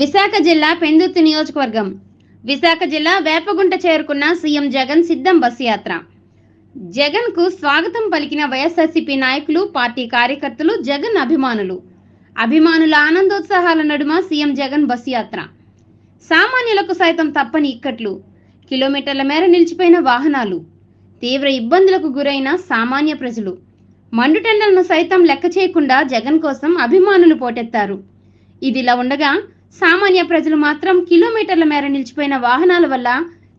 విశాఖ జిల్లా పెందుర్తి నియోజకవర్గం. విశాఖ జిల్లా వేపగుంట చేరుకున్న సీఎం జగన్ సిద్ధం బస్సు యాత్ర. జగన్కు స్వాగతం పలికిన వైఎస్ఆర్సీపీ నాయకులు పార్టీ కార్యకర్తలు జగన్ అభిమానులు. అభిమానుల ఆనందోత్సాహాల నడుమ సీఎం జగన్ బస్సు యాత్ర. సామాన్యులకు సైతం తప్పని ఇక్కట్లు. కిలోమీటర్ల మేర నిలిచిపోయిన వాహనాలు. తీవ్ర ఇబ్బందులకు గురైన సామాన్య ప్రజలు. మండుటెండలను సైతం లెక్క చేయకుండా జగన్ కోసం అభిమానులు పోటెత్తారు. ఇదిలా ఉండగా సామాన్య ప్రజలు మాత్రం కిలోమీటర్ల మేర నిలిచిపోయిన వాహనాల వల్ల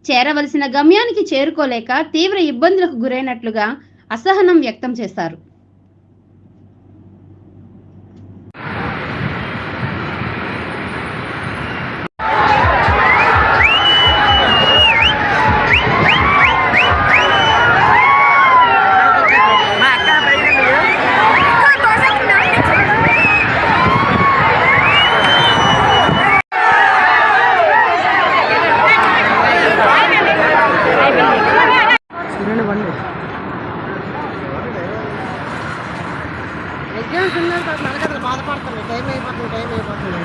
చేరవలసిన గమ్యానికి చేరుకోలేక తీవ్ర ఇబ్బందులకు గురైనట్లుగా అసహనం వ్యక్తం చేశారు. ఎగ్జామ్స్ ఉన్నారు మనకి బాధపడుతుంది టైం అయిపోతుంది టైం అయిపోతుంది.